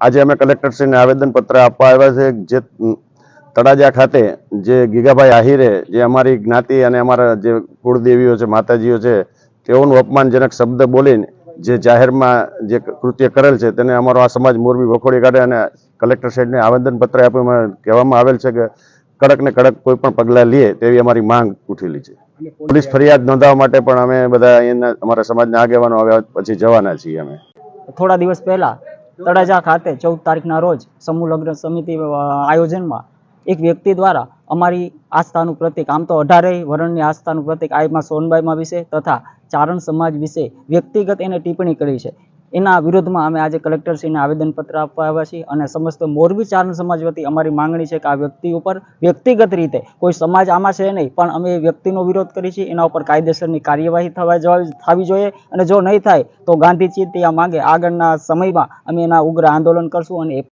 આજે અમે કલેક્ટરશ્રીને આવેદનપત્ર આપવા આવ્યા છે જે તળાજા ખાતે જે ગીગાભાઈ આહિરે જે અમારી જ્ઞાતિ અને અમારા જે કુળદેવીઓ છે માતાજીઓ છે તેઓનું અપમાનજનક શબ્દ બોલીને જે જાહેરમાં જે કૃત્ય કરેલ છે તેને અમારો આ સમાજ મોરબી વખોડી કાઢે અને કલેક્ટર સાહેબને આવેદનપત્ર આપવામાં કહેવામાં આવેલ છે કે કડક ને કડક કોઈ પણ પગલાં લે તેવી અમારી માંગ ઉઠેલી છે. પોલીસ ફરિયાદ નોંધાવવા માટે પણ અમે બધા અહીંના અમારા સમાજના આગેવાનો આવ્યા પછી જવાના છીએ અમે. થોડા દિવસ પહેલા તળાજા ખાતે ચૌદ તારીખના રોજ સમૂહ લગ્ન સમિતિ આયોજનમાં એક વ્યક્તિ દ્વારા અમારી આસ્થાનું પ્રતિક, આમ તો અઢારેય વર્ણની આસ્થાનું પ્રતિક આયમાં સોનબાઈમાં વિશે તથા ચારણ સમાજ વિશે વ્યક્તિગત એને ટિપ્પણી કરી છે. એના વિરોધમાં અમે આજે કલેક્ટરશ્રીને આવેદનપત્ર આપવા આવ્યા છીએ અને સમસ્ત મોરબી ચારણ સમાજ વતી અમારી માંગણી છે કે આ વ્યક્તિ ઉપર વ્યક્તિગત રીતે કોઈ સમાજ આમાં છે નહીં, પણ અમે વ્યક્તિનો વિરોધ કરી છીએ, એના ઉપર કાયદેસરની કાર્યવાહી થવા થવી જોઈએ અને જો નહીં થાય તો ગાંધી ચિંતિયા માંગે આગળના સમયમાં અમે એના ઉગ્ર આંદોલન કરશું અને